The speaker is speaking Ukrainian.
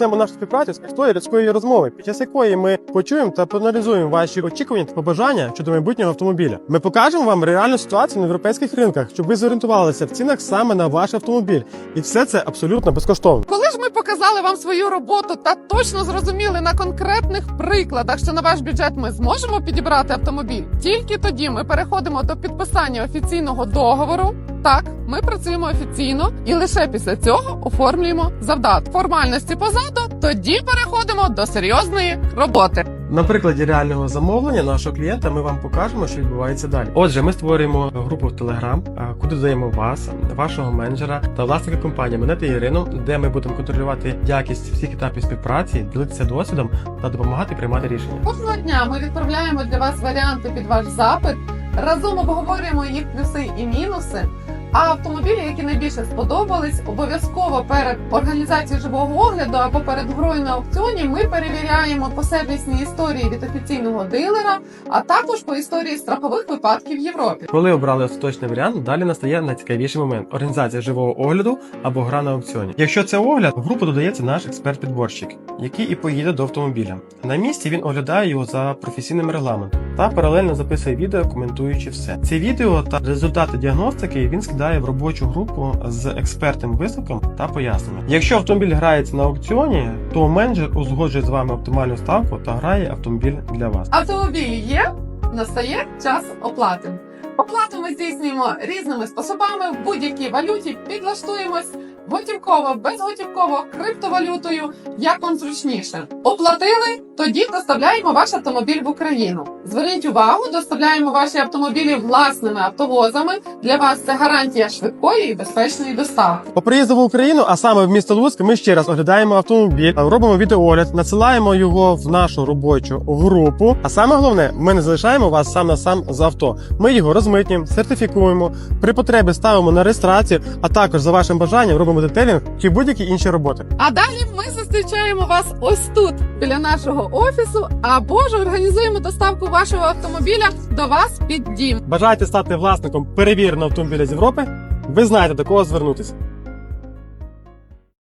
розпочнемо нашу співпрацю з простої людської розмови, під час якої ми почуємо та проаналізуємо ваші очікування та побажання щодо майбутнього автомобіля. Ми покажемо вам реальну ситуацію на європейських ринках, щоб ви зорієнтувалися в цінах саме на ваш автомобіль, і все це абсолютно безкоштовно. Коли ж ми показали вам свою роботу та точно зрозуміли на конкретних прикладах, що на ваш бюджет ми зможемо підібрати автомобіль, тільки тоді ми переходимо до підписання офіційного договору. Так, ми працюємо офіційно і лише після цього оформлюємо завдаток. Формальності позаду, тоді переходимо до серйозної роботи. На прикладі реального замовлення нашого клієнта ми вам покажемо, що відбувається далі. Отже, ми створюємо групу в Telegram, куди додаємо вас, вашого менеджера та власника компанії мене та Ірину, де ми будемо контролювати якість всіх етапів співпраці, ділитися досвідом та допомагати приймати рішення. Кожного дня ми відправляємо для вас варіанти під ваш запит. Разом обговорюємо їх плюси і мінуси. А автомобілі, які найбільше сподобались, обов'язково перед організацією живого огляду або перед грою на аукціоні ми перевіряємо по сервісній історії від офіційного дилера, а також по історії страхових випадків в Європі. Коли обрали остаточний варіант, далі настає найцікавіший момент організація живого огляду або гра на аукціоні. Якщо це огляд, в групу додається наш експерт-підборщик, який і поїде до автомобіля. На місці він оглядає його за професійним регламентом та паралельно записує відео, коментуючи все. Це відео та результати діагностики він скидає в робочу групу з експертним висновком та поясненням. Якщо автомобіль грається на аукціоні, то менеджер узгоджує з вами оптимальну ставку та грає автомобіль для вас. Автомобілі є, настає час оплати. Оплату ми здійснюємо різними способами в будь-якій валюті, підлаштуємось готівково, безготівково, криптовалютою, як вам зручніше. Оплатили, тоді доставляємо ваш автомобіль в Україну. Зверніть увагу, доставляємо ваші автомобілі власними автовозами. Для вас це гарантія швидкої і безпечної доставки. По приїзду в Україну, а саме в місто Луцьк, ми ще раз оглядаємо автомобіль, робимо відеоогляд, надсилаємо його в нашу робочу групу. А саме головне, ми не залишаємо вас сам на сам з авто. Ми його розмитнюємо, сертифікуємо, при потребі ставимо на реєстрацію, а також за вашим бажанням робимо детелінг чи будь-які інші роботи. А далі ми зустрічаємо вас ось тут, біля нашого офісу, або ж організуємо доставку вашого автомобіля до вас під дім. Бажаєте стати власником перевіреного автомобіля з Європи? Ви знаєте до кого звернутися.